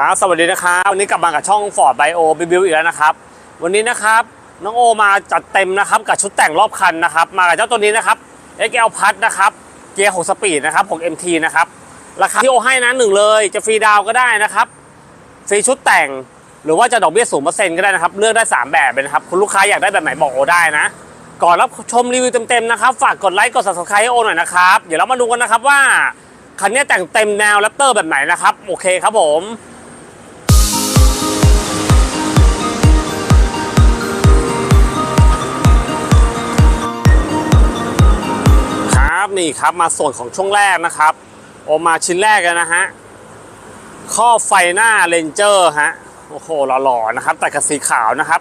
ครับสวัสดีนะครับวันนี้กลับมากับช่อง Ford Bio b i b อีกแล้วนะครับ วันนี้นะครับน้องโอมาจัดเต็มนะครับกับชุดแต่งรอบคันนะครับ มากับเจ้าตัวนี้นะครับ XL พัดนะครับเกียร์6สปีดนะครับของ MT นะครับราคาที่โอให้นะหนึ่งเลยจะฟรีดาวก็ได้นะครับฟรีชุดแต่งหรือว่าจะดอกเบี้ยศูนย์เปอร์เซ็นต์ก็ได้นะครับ เลือกได้ 3 แบบเลยนะครับ คุณลูกค้าอยากได้แบบไหนบอกโอได้นะ ก่อนรับชมรีวิวเต็มๆนะครับฝากกดไลค์กด subscribe ให้โอหน่อยนะครับเดี๋ยวเรามาดูกันนะครับว่าคันนี้แต่งเต็มแนวแรปเตอร์แบบไหนนะครับโอเคครับผม นี่ครับมาส่วนของช่วงแรกนะครับโอกมาชิ้นแรกกันนะฮะข้อไฟหน้าเลนเจอร์ฮะโอ้โหหล่อๆนะครับแต่กับสีขาวนะครับ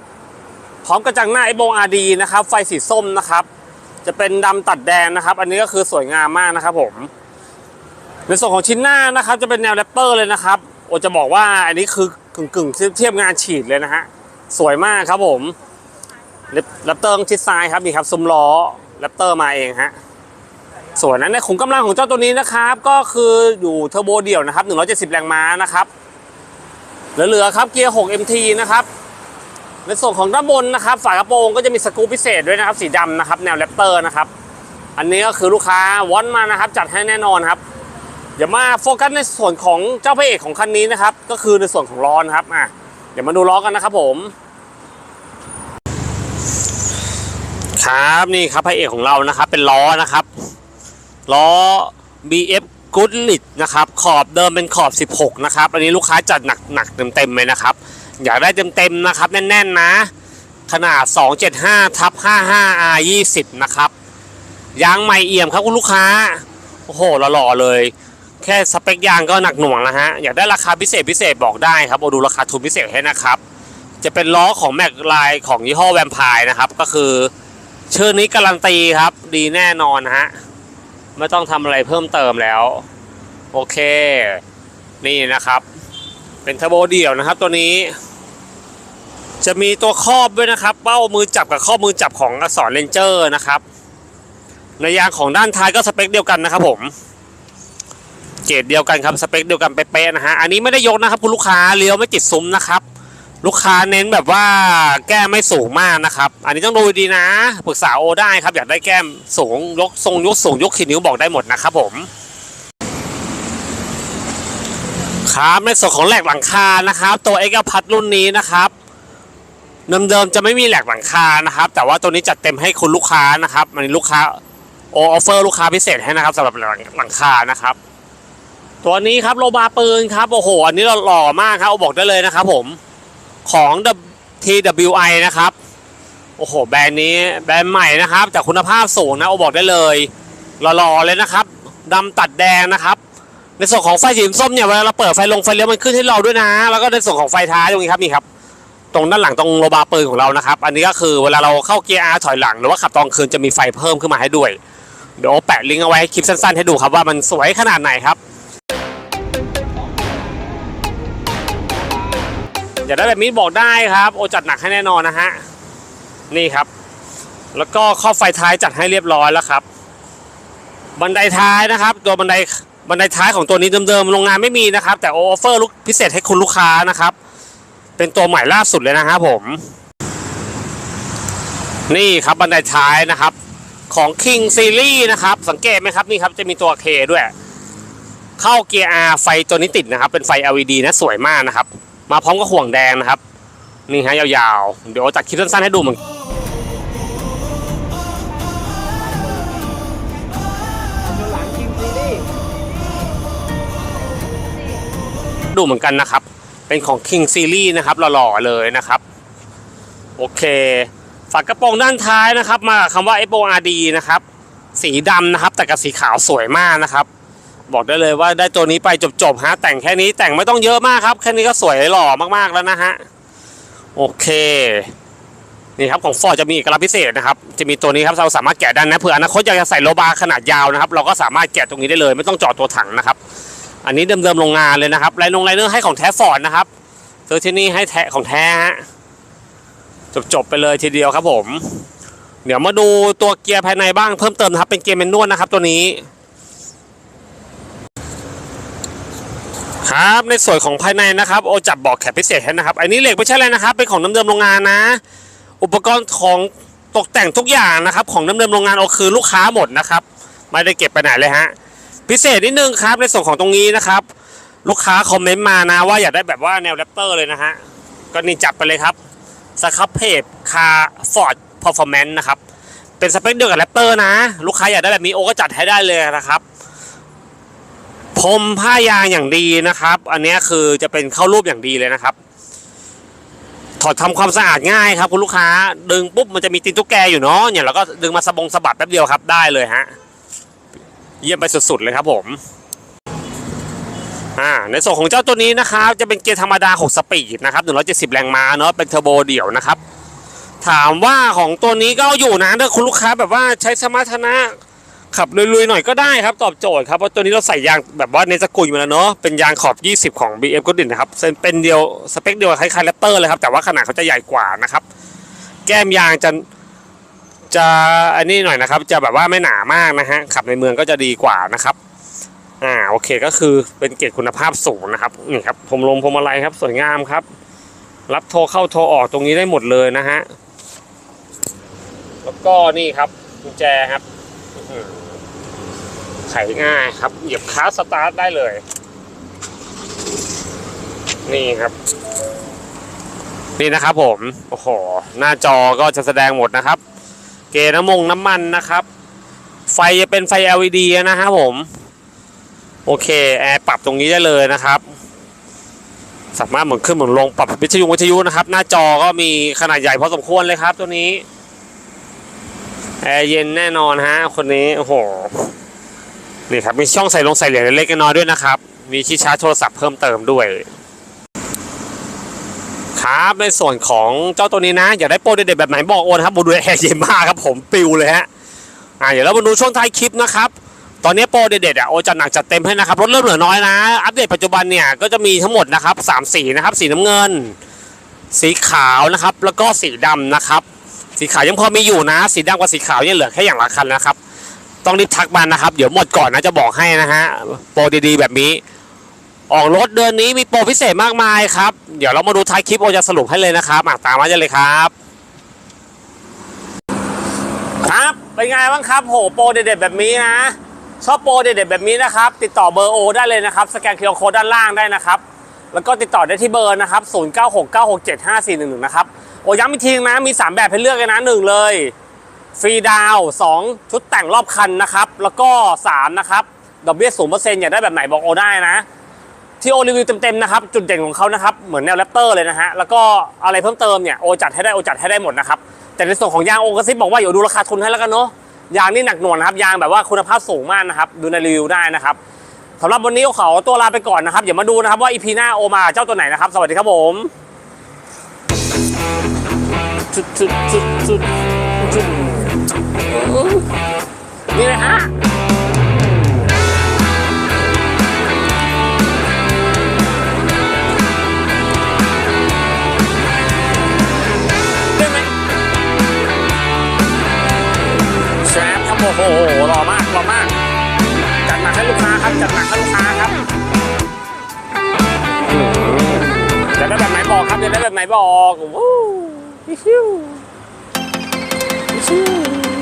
พร้อมกระจังหน้าไอโบงอาร์ดีนะครับ ไฟสีส้มนะครับ จะเป็นดำตัดแดงนะครับ อันนี้ก็คือสวยงามมากนะครับผม ในส่วนของชิ้นหน้านะครับ จะเป็นแนวแรปเปอร์เลยนะครับโอจะบอกว่าอันนี้คือกึ่งกึ่งๆเทียบงานฉีดเลยนะฮะสวยมากครับผมแรปเตอร์ชิดซ้ายครับนี่ครับซุ้มล้อแรปเตอร์มาเองฮะ ส่วนนั้นในขุมกำลังของเจ้าตัวนี้นะครับ ก็คืออยู่เทอร์โบเดี่ยวนะครับ 170 แรงม้านะครับเหลือๆครับเกียร์ 6 MT นะครับในส่วนของด้านบนนะครับ ฝากระโปรงก็จะมีสกรูปพิเศษด้วยนะครับ สีดำนะครับ แนวแรปเตอร์นะครับ อันนี้ก็คือลูกค้าวอนมานะครับ จัดให้แน่นอนครับเดี๋ยวมาโฟกัสในส่วนของเจ้าพระเอกของคันนี้นะครับ ก็คือในส่วนของล้อนะครับอะเดี๋ยวมาดูล้อกันนะครับผมครับนี่ครับพระเอกของเรานะครับ เป็นล้อนะครับ ล้อ BF g o o d l i t นะครับขอบเดิมเป็นขอบ 16 นะครับ อันนี้ลูกค้าจัดหนักหนักเต็มๆเลยนะครับ อยากได้เต็มๆนะครับ แน่นๆนะ ขนาด 275ทับ55 R 20นะครับยางใหม่เอี่ยมครับคุณลูกค้า โอ้โหหล่อๆเลย แค่สเปคยางก็หนักหน่วงแล้วฮะ อยากได้ราคาพิเศษพิเศษบอกได้ครับโอดูราคาทุนพิเศษให้นะครับ จะเป็นล้อของแม็กไลน์ของยี่ห้อแวมไพร์นะครับ ก็คือชื่อนี้การันตีครับ ดีแน่นอนฮะ ไม่ต้องทำอะไรเพิ่มเติมแล้ว โอเค นี่นะครับ เป็นเทอร์โบเดี่ยวนะครับตัวนี้ จะมีตัวครอบด้วยนะครับ เป้ามือจับกับข้อมือจับของอักษรเลนเจอร์นะครับ ในยางของด้านท้ายก็สเปคเดียวกันนะครับผมเกรดเดียวกันครับสเปคเดียวกันเป๊ะๆนะฮะอันนี้ไม่ได้ยกนะครับคุณลูกค้าเลี้ยวไม่ติดซุ้มนะครับ ลูกค้าเน้นแบบว่าแก้มไม่สูงมากนะครับ อันนี้ต้องดูดีนะปรึกษาโอได้ครับอยากได้แก้มสูงยกทรงยกสูงยกขีดนิ้วบอกได้หมดนะครับผมครับในส่วนของแหลกหลังคานะครับ ตัวเอ็กพัดรุ่นนี้นะครับเดิมๆจะไม่มีแหลกหลังคานะครับ แต่ว่าตัวนี้จัดเต็มให้คุณลูกค้านะครับอันลูกค้าโอออฟเฟอร์ลูกค้าพิเศษให้นะครับสำหรับหลังคานะครับ ตัวนี้ครับโลบาปืนครับโอ้โหอันนี้หล่อมากครับเอาบอกได้เลยนะครับผม ของ TWI นะครับ โอ้โห แบรนด์นี้แบรนด์ใหม่นะครับ แต่คุณภาพสูงนะ โอบอกได้เลยหล่อๆเลยนะครับดำตัดแดงนะครับ ในส่วนของไฟสีส้มเนี่ยเวลาเราเปิดไฟลงไฟเลี้ยวมันขึ้นให้เราด้วยนะ แล้วก็ในส่วนของไฟท้ายตรงนี้ครับนี่ครับตรงด้านหลังตรงโลบาปืนของเรานะครับ อันนี้ก็คือเวลาเราเข้าเกียร์อาถอยหลังหรือว่าขับตอนคืนจะมีไฟเพิ่มขึ้นมาให้ด้วย เดี๋ยวแปะลิงก์เอาไว้คลิปสั้นๆ ให้ดูครับว่ามันสวยขนาดไหนครับากได้แบบนี้บอกได้ครับ โอจัดหนักให้แน่นอนนะฮะ นี่ครับ แล้วก็ข้อไฟท้ายจัดให้เรียบร้อยแล้วครับ บันไดท้ายนะครับ ตัวบันไดบันไดท้ายของตัวนี้เดิมๆ โรงงานไม่มีนะครับ แต่โอฟเฟอร์ลุกพิเศษให้คุณลูกค้านะครับ เป็นตัวใหม่ล่าสุดเลยนะครับผม นี่ครับบันไดท้ายนะครับของ King Series นะครับ สังเกตไหมครับนี่ครับจะมีตัว K ด้วย เข้าเกียร์ R ไฟตัวนี้ติดนะครับ เป็นไฟ LED นะสวยมากนะครับ มาพร้อมกับห่วงแดงนะครับ นี่ฮะยาวๆ เดี๋ยวจัดคลิปสั้นๆให้ดูเหมือนดูเหมือนกันนะครับ เป็นของ King Series นะครับหล่อๆเลยนะครับ โอเค ฝากระโปรงด้านท้ายนะครับ มาคำว่า FORD นะครับ สีดำนะครับ แต่กับสีขาวสวยมากนะครับ บอกได้เลยว่าได้ตัวนี้ไปจบๆฮะแต่งแค่นี้แต่งไม่ต้องเยอะมากครับ แค่นี้ก็สวยหล่อมากๆแล้วนะฮะ โอเค นี่ครับของฟอร์จะมีเอกลักษณ์พิเศษนะครับ จะมีตัวนี้ครับเราสามารถแกะได้นะเผื่ออนาคตอยากจะใส่โลบาร์ขนาดยาวนะครับ เราก็สามารถแกะตรงนี้ได้เลย ไม่ต้องจาะตัวถังนะครับ อันนี้เดิมๆโรงงานเลยนะครับไลนงไลเนอร์ให้ของแท้ฟอร์ดนะครับซื้อที่นี่ให้แท้ของแท้ฮะจบๆไปเลยทีเดียวครับผม เดี๋ยวมาดูตัวเกียร์ภายในบ้างเพิ่มเติมนะครับเป็นเกียร์แมนนวลนะครับตัวนี้ ครับในส่วนของภายในนะครับโอจับบอกแคปพิเศษให้นะครับอันนี้เหล็กไม่ใช่อะไรนะครับเป็นของน้ำเดิมโรงงานนะ อุปกรณ์ของตกแต่งทุกอย่างนะครับ ของน้ำเดิมโรงงานโอคือลูกค้าหมดนะครับ ไม่ได้เก็บไปไหนเลยฮะพิเศษนิดนึงครับในส่วนของตรงนี้นะครับ ลูกค้าคอมเมนต์มานะว่าอยากได้แบบว่าแนวแรปเตอร์เลยนะฮะก็นี่จับไปเลยครับสครับเพจคาฟอร์ดเพอร์ฟอร์แมนซ์นะครับเป็นสเปคเดียวกับแรปเตอร์นะ ลูกค้าอยากได้แบบนี้โอก็จัดให้ได้เลยนะครับ พรมผ้ายางอย่างดีนะครับ อันนี้คือจะเป็นเข้ารูปอย่างดีเลยนะครับ ถอดทำความสะอาดง่ายครับ คุณลูกค้า ดึงปุ๊บมันจะมีตีนตุ๊กแกอยู่เนาะเนี่ยเราก็ดึงมาสะบงสะบัดแป๊บเดียวครับได้เลยฮะเยี่ยมไปสุดๆเลยครับผมอ่าในส่วนของเจ้าตัวนี้นะครับ จะเป็นเกียร์ธรรมดา 6 สปีดนะครับ170 แรงม้าเนาะเป็นเทอร์โบเดี่ยวนะครับ ถามว่าของตัวนี้ก็อยู่นะถ้าคุณลูกค้าแบบว่าใช้สมรรถนะ ขับลุยๆหน่อยก็ได้ครับตอบโจทย์ครับเพราะตัวนี้เราใส่ยางแบบว่าในสกุลมาแล้วเนาะเป็นยางขอบ 20 ของ BM ก็ดินนะครับเป็นเดียวสเปคเดียวกับคล้ายๆแรปเตอร์เลยครับแต่ว่าขนาดเขาจะใหญ่กว่านะครับ แก้มยางจะจะอันนี้หน่อยนะครับ จะแบบว่าไม่หนามากนะฮะขับในเมืองก็จะดีกว่านะครับอ่าโอเคก็คือเป็นเกรดคุณภาพสูงนะครับนี่ครับพรมลมพรมอะไรครับสวยงามครับ รับโทรเข้าโทรออกตรงนี้ได้หมดเลยนะฮะแล้วก็นี่ครับกุญแจครับ ไขง่ายครับ เหยียบคลัสสตาร์ทได้เลย นี่ครับ นี่นะครับผม โอ้โห หน้าจอก็จะแสดงหมดนะครับ เกน้ำมงน้ำมันนะครับ ไฟจะเป็นไฟ LED นะครับผม โอเค แอร์ปรับตรงนี้ได้เลยนะครับ สามารถหมุนขึ้นหมุนลงปรับวิทยุวิทยุนะครับ หน้าจอก็มีขนาดใหญ่พอสมควรเลยครับ ตัวนี้แอร์เย็นแน่นอนฮะ คนนี้ โอ้โห นี่ครับมีช่องใส่ลงใส่เหรียญเล็กๆน้อยด้วยนะครับ มีที่ชาร์จโทรศัพท์เพิ่มเติมด้วยครับในส่วนของเจ้าตัวนี้นะ อยากได้โปรเด็ดๆแบบไหนบอกโอนครับบูดูแอร์เย็นมากครับผมปิวเลยฮะอ่าเดี๋ยวเรามาดูช่วงท้ายคลิปนะครับตอนนี้โปรเด็ดๆอะโอจัดหนักจัดเต็มให้นะครับรถเริ่มเหลือน้อยนะ อัปเดตปัจจุบันเนี่ยก็จะมีทั้งหมดนะครับสามสีนะครับสีน้ำเงิน สีขาวนะครับแล้วก็สีดำนะครับ สีขาวยังพอมีอยู่นะ สีดำกับสีขาวเนี่ยเหลือแค่อย่างละคันนะครับ ต้องรีบทักมานนะครับ เดี๋ยวหมดก่อนนะจะบอกให้นะฮะโปรดีๆแบบนี้ ออกรถเดือนนี้มีโปรพิเศษมากมายครับ เดี๋ยวเรามาดูท้ายคลิปโอจะสรุปให้เลยนะครับอะตามมาเลยครับ ครับเป็นไงบ้างครับโหโปรเด็ดๆแบบนี้นะชอบโปรเด็ดๆแบบนี้นะครับ ติดต่อเบอร์โอได้เลยนะครับ สแกนเคอร์โคดด้านล่างได้นะครับ แล้วก็ติดต่อได้ที่เบอร์นะครับ 0969675411 นะครับ โอ้ย้ำอีกทีนะ มี 3 แบบให้เลือกเลยนะ1เลย ฟรีดาวน์2ชุดแต่งรอบคันนะครับ แล้วก็3นะครับดอกเบี้ยศูนย์เปอร์เซ็นต์อยากได้แบบไหนบอกโอได้นะที่โอรีวิวเต็มๆนะครับจุดเด่นของเขานะครับเหมือนแนวแรปเตอร์เลยนะฮะแล้วก็อะไรเพิ่มเติมเนี่ยโอจัดให้ได้โอจัดให้ได้หมดนะครับแต่ในส่วนของยางโอกระซิบบอกว่าเดี๋ยวดูราคาทุนให้แล้วกันเนาะยางนี่หนักหน่วงนะครับยางแบบว่าคุณภาพสูงมากนะครับดูในรีวิวได้นะครับสำหรับวันนี้ขอตัวลาไปก่อนนะครับเดี๋ยวมาดูนะครับว่าอีพีหน้าโอมาเจ้าตัวไหนนะครับ สวัสดีครับผม นี่เลยฮะได้ไหมแชมป์ครับโอ้โหหล่อมากหล่อมาก จัดหนักให้ลูกค้าครับ จัดหนักให้ลูกค้าครับอืมอยากได้แบบไหนบอกครับอยากได้แบบไหนบอกโอ้โหฮิวฮิวฮิว